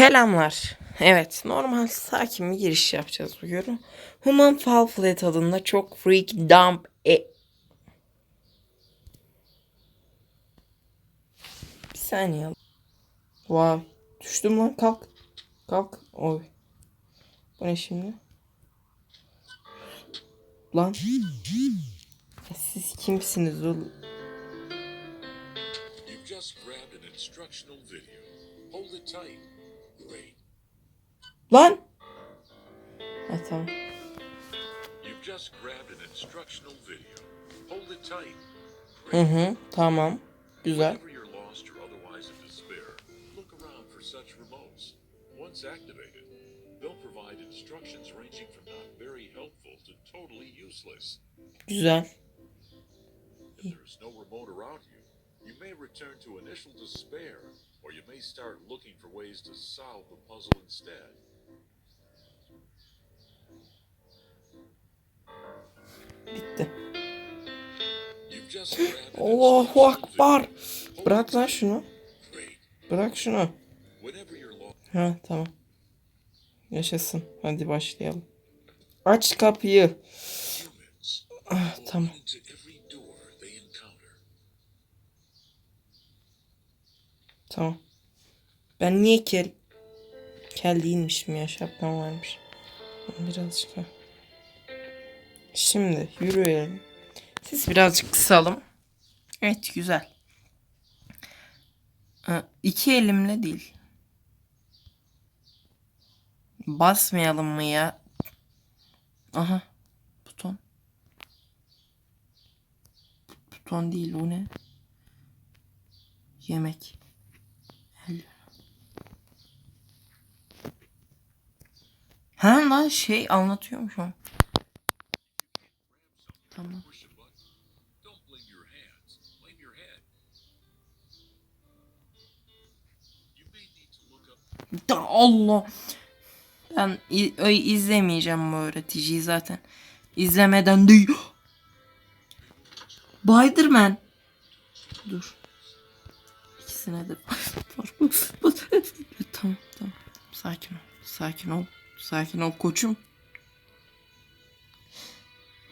Selamlar. Evet, normal sakin bir giriş yapacağız bugün. Human Fall Flat adında çok freak dump e... Bir saniye. Vay. Düştüm lan kalk. Kalk. Oy. Bu ne şimdi? Lan. Siz kimsiniz oğlum? You've just grabbed an instructional video. Hold it tight. Lan. Ha tamam. You've just grabbed an instructional video. Hold it tight. Hı hı. Tamam. Güzel. Once activated, they'll provide instructions ranging from not very helpful to totally useless. Güzel. If there's no remote around you, you may return to initial despair, or you may start looking for ways to solve the puzzle instead. Bitti. Allahu Akbar. Bırak lan şunu. Bırak şunu. Ha tamam. Yaşasın. Hadi başlayalım. Aç kapıyı. Ah, tamam. Tamam. Ben niye kel kel değilmişim ya şapkam varmış. Birazcık ha. Şimdi yürüyelim. Siz birazcık kısalım. Evet güzel. Ha, iki elimle değil. Basmayalım mı ya? Aha. Buton. Buton değil o ne? Yemek. Ha lan şey anlatıyormuşum. Tamam. Push a button. Don't blame your hands. Blame your head. You may need to look up Da Allah. Ben izlemeyeceğim bu öğreticiyi zaten. İzlemeden değil. Spiderman. Dur. İkisine de tamam tamam. Sakin ol. Sakin ol. Sakin ol koçum.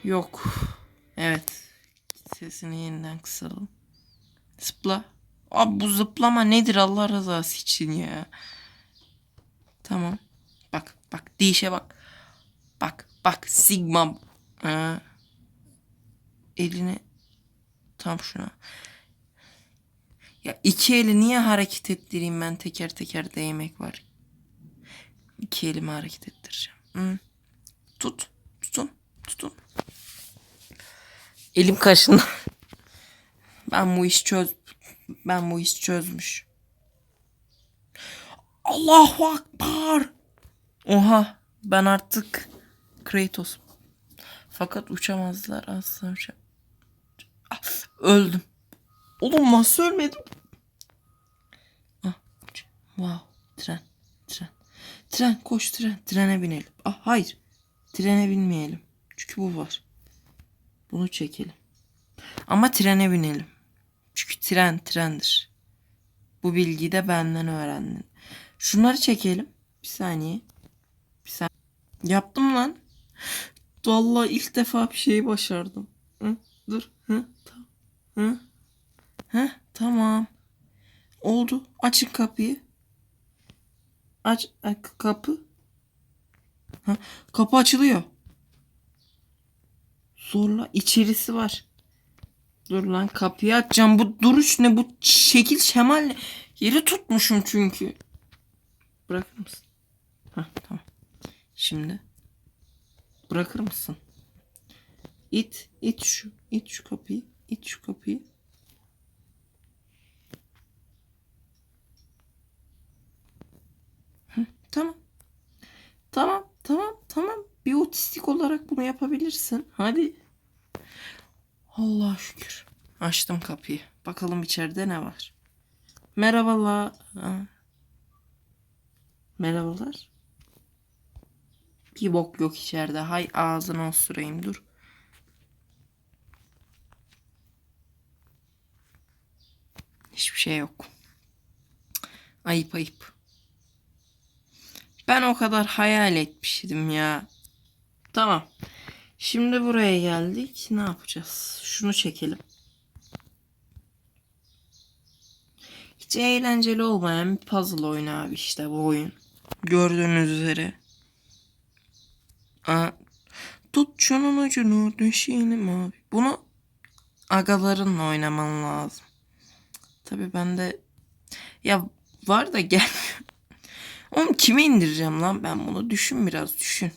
Yok. Evet. Sesini yeniden kısalım. Zıpla. Abi bu zıplama nedir Allah rızası için ya. Tamam. Bak bak değişe bak. Bak bak Sigma. Ha. Elini tam şuna. Ya iki eli niye hareket ettireyim ben teker teker değmek var. İki elimi hareket ettireceğim. Hı. Tut. Tutun. Tutun. Elim kaşındı. ben bu iş çöz ben bu iş çözmüş. Allahu Akbar. Oha ben artık Kratos. Fakat uçamazlar asla uça. Ah, öldüm. Oğlum nasıl ölmedim? Wow tren tren. Tren koş tren. Trene binelim. Ah hayır. Trene binmeyelim. Çünkü bu var. Bunu çekelim. Ama trene binelim. Çünkü tren trendir. Bu bilgiyi de benden öğrendin. Şunları çekelim. Bir saniye. Bir saniye. Yaptım lan. Vallahi ilk defa bir şeyi başardım. Hı? Dur. Hı? Tamam. Hı? Hı? Tamam. Oldu. Açın kapıyı. Aç, kapı. Ha, kapı açılıyor. Zorla içerisi var. Dur lan kapıyı açacağım. Bu duruş ne? Bu şekil şemal ne? Yeri tutmuşum çünkü. Bırakır mısın? Hah tamam. Şimdi. Bırakır mısın? İt. it şu. it şu kapıyı. it şu kapıyı. Tamam. Tamam. Tamam. Tamam. Bir otistik olarak bunu yapabilirsin. Hadi. Allah şükür. Açtım kapıyı. Bakalım içeride ne var. Merhabalar. Ha. Merhabalar. Bir bok yok içeride. Hay ağzına osurayım dur. Hiçbir şey yok. Ayıp ayıp. Ben o kadar hayal etmiştim ya. Tamam. Şimdi buraya geldik. Ne yapacağız? Şunu çekelim. Hiç eğlenceli olmayan bir puzzle oyunu abi işte bu oyun. Gördüğünüz üzere. Aa, tut şunun ucunu düşelim abi. Bunu agalarınla oynaman lazım. Tabii ben de ya var da gelmiyor. Oğlum kime indireceğim lan ben bunu? Düşün biraz düşün.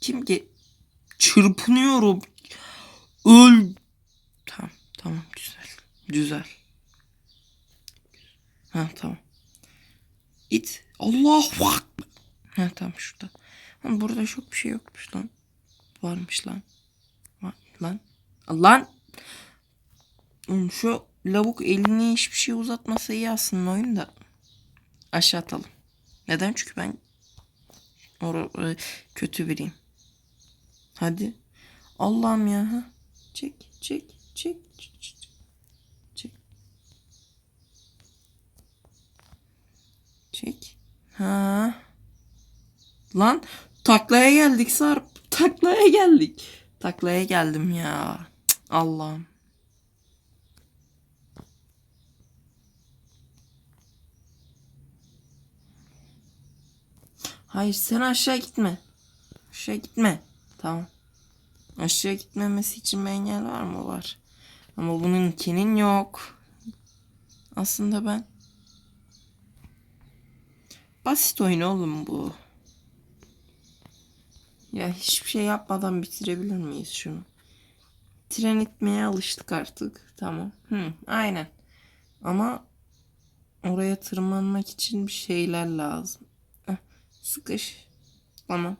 Kim ki çırpınıyorum. Öl. Tamam tamam güzel. Güzel. Ha tamam. İt. Allah bak. Ha tamam şurada. Lan burada çok bir şey yokmuş lan. Varmış lan. Var lan. Lan. Oğlum şu lavuk elini hiçbir şey uzatmasa iyi aslında oyunda. Aşağı atalım. Neden? Çünkü ben or- kötü biriyim. Hadi. Allah'ım ya. Ha. Çek, çek, çek, çek, çek. Çek. Çek. Ha. Lan taklaya geldik Sarp. Taklaya geldik. Taklaya geldim ya. Allah'ım. Hayır sen aşağı gitme. Aşağı gitme. Tamam. Aşağı gitmemesi için bir engel var mı? Var. Ama bununkinin yok. Aslında ben basit oyun oğlum bu. Ya hiçbir şey yapmadan bitirebilir miyiz şunu? Tren itmeye alıştık artık. Tamam. Hı, aynen. Ama oraya tırmanmak için bir şeyler lazım. Sıkış. Tamam.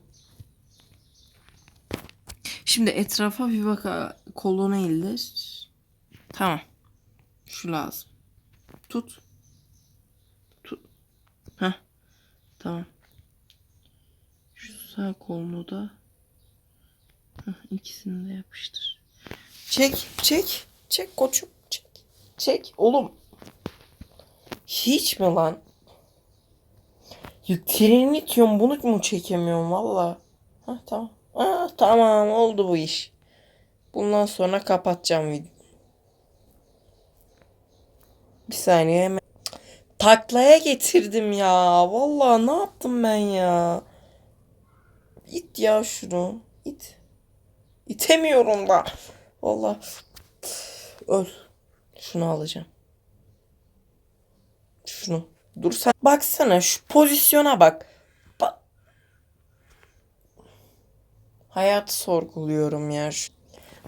Şimdi etrafa bir bak. Kolunu indir. Tamam. Şu lazım. Tut. Tut. Heh. Tamam. Şu sağ kolunu da Heh, ikisini de yapıştır. Çek, çek, çek koçum, çek. Çek oğlum. Hiç mi lan? Ya itiyorum bunu mu çekemiyorum valla. Ha tamam. Ha, tamam oldu bu iş. Bundan sonra kapatacağım video. Bir saniye hemen. Taklaya getirdim ya. Vallahi ne yaptım ben ya? İt ya şunu. İt. İtemiyorum da. Vallahi. Öl. Şunu alacağım. Şunu. Dur sen. Baksana şu pozisyona bak. Bak. Hayat sorguluyorum ya.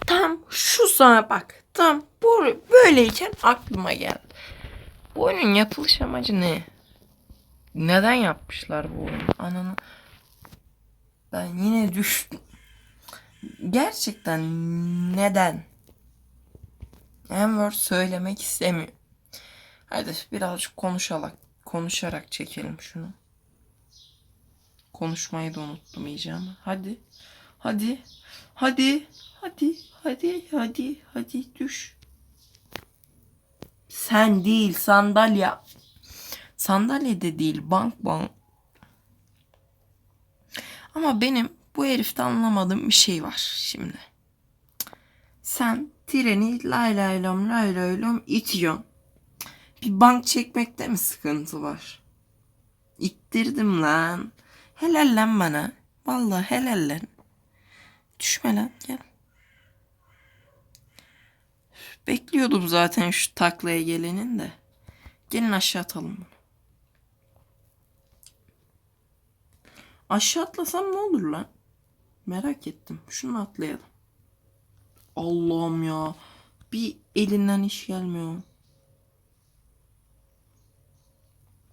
Tam şu sana bak. Tam bu böyleyken aklıma geldi. Bu oyunun yapılış amacı ne? Neden yapmışlar bu oyunu? Ananı ben yine düştüm. Gerçekten neden? Enver söylemek istemiyor. Hadi birazcık konuşarak konuşarak çekelim şunu. Konuşmayı da unuttum iyice. Hadi. Hadi. Hadi. Hadi. Hadi. Hadi. Hadi düş. Sen değil sandalye. Sandalye de değil bank bank. Ama benim bu herifte anlamadığım bir şey var şimdi. Sen treni lay lay lom lay lay lom itiyorsun. Bir bank çekmekte mi sıkıntı var? İttirdim lan. Helal lan bana. Vallahi helal lan. Düşme lan gel. Bekliyordum zaten şu taklaya gelenin de. Gelin aşağı atalım bunu. Aşağı atlasam ne olur lan? Merak ettim. Şunu atlayalım. Allah'ım ya. Bir elinden iş gelmiyor.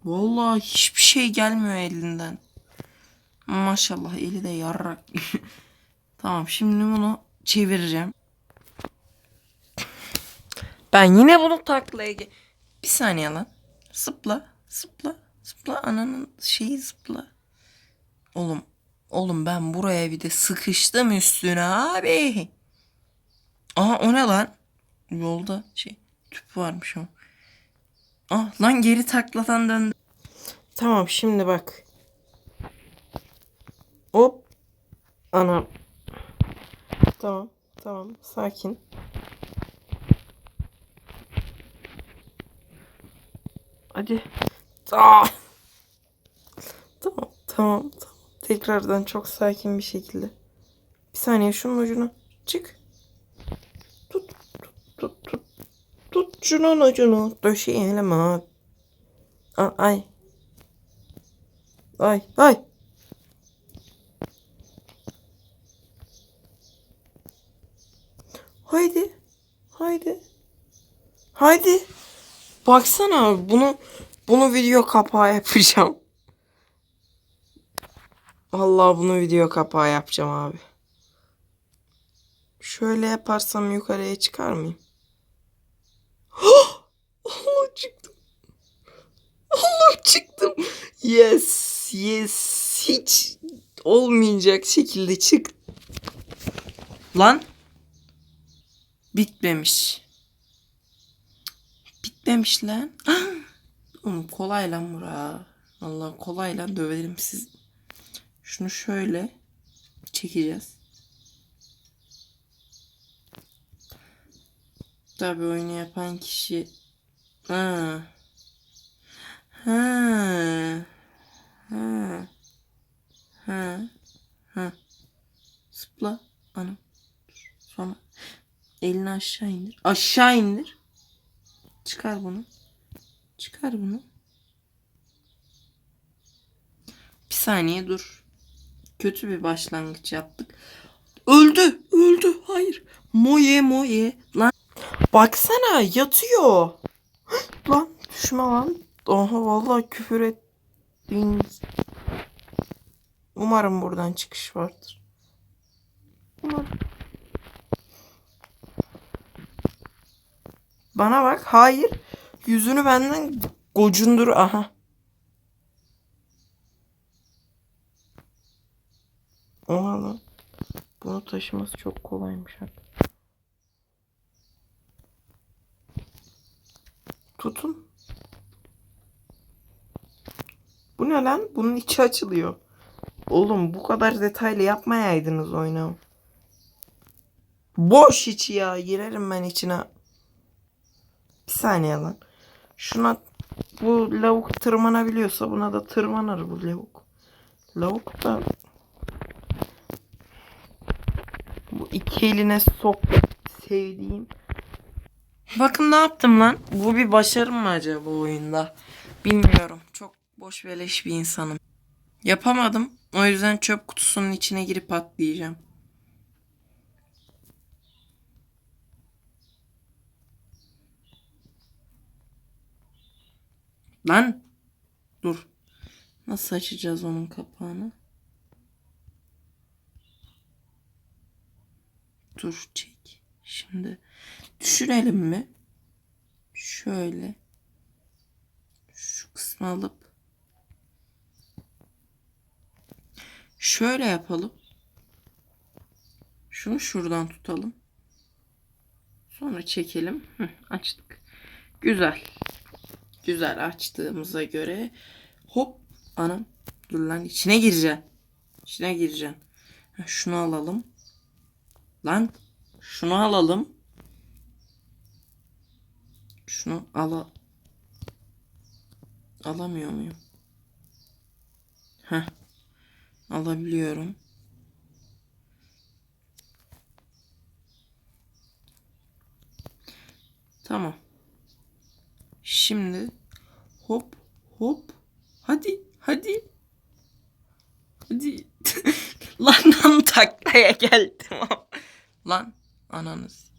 Vallahi hiçbir şey gelmiyor elinden. Maşallah eli de yarrak. tamam şimdi bunu çevireceğim. Ben yine bunu taklaya Bir saniye lan. Zıpla. Zıpla. Zıpla. Ananın şeyi zıpla. Oğlum. Oğlum ben buraya bir de sıkıştım üstüne abi. Aha o ne lan? Yolda şey tüp varmış o. Ah lan geri takladan döndü. Tamam şimdi bak. Hop. Anam. Tamam. Tamam. Sakin. Hadi. Aa! Tamam. Tamam. Tamam. Tekrardan çok sakin bir şekilde. Bir saniye şunun ucunu. Çık. Tut. Tut. Tut. Tut. Tut şunun ucunu. Döşeyelim ha. A- Ay. Ay. Ay. Haydi. Haydi. Haydi. Baksana bunu bunu video kapağı yapacağım. Allah bunu video kapağı yapacağım abi. Şöyle yaparsam yukarıya çıkar mıyım? Allah çıktım. Allah çıktım. Yes, yes. Hiç olmayacak şekilde çık. Lan. Bitmemiş. Bitmemiş lan. Oğlum kolay lan bura. Allah kolay lan döverim siz. Şunu şöyle çekeceğiz. Tabii oyunu yapan kişi ha. Ha. Ha. Ha. Ha. Zıpla. Dur. Sonra elini aşağı indir. Aşağı indir. Çıkar bunu. Çıkar bunu. Bir saniye dur. Kötü bir başlangıç yaptık. Öldü. Öldü. Hayır. Moye moye. Lan. Baksana yatıyor. lan düşme lan. Oha vallahi küfür ettiğin. Umarım buradan çıkış vardır. Umarım. Bana bak. Hayır. Yüzünü benden gocundur. Aha. Oha lan. Bunu taşıması çok kolaymış artık. Tutun. Bu ne lan? Bunun içi açılıyor. Oğlum bu kadar detaylı yapmayaydınız oyunu. Boş içi ya. Girerim ben içine. Bir saniye lan. Şuna bu lavuk tırmanabiliyorsa buna da tırmanır bu lavuk. Lavuk da bu iki eline sok sevdiğim. Bakın ne yaptım lan. Bu bir başarım mı acaba bu oyunda? Bilmiyorum. Çok boş beleş bir insanım. Yapamadım. O yüzden çöp kutusunun içine girip atlayacağım. Lan. Dur. Nasıl açacağız onun kapağını? Dur çek. Şimdi düşürelim mi? Şöyle. Şu kısmı alıp şöyle yapalım. Şunu şuradan tutalım. Sonra çekelim. Hı, açtık. Güzel. Güzel açtığımıza göre hop anam dur lan içine gireceksin. İçine gireceksin. Şunu alalım. Lan şunu alalım. Şunu ala alamıyor muyum? Heh. Alabiliyorum. Tamam. Şimdi hop hop hadi hadi hadi lan lan taklaya geldim lan ananız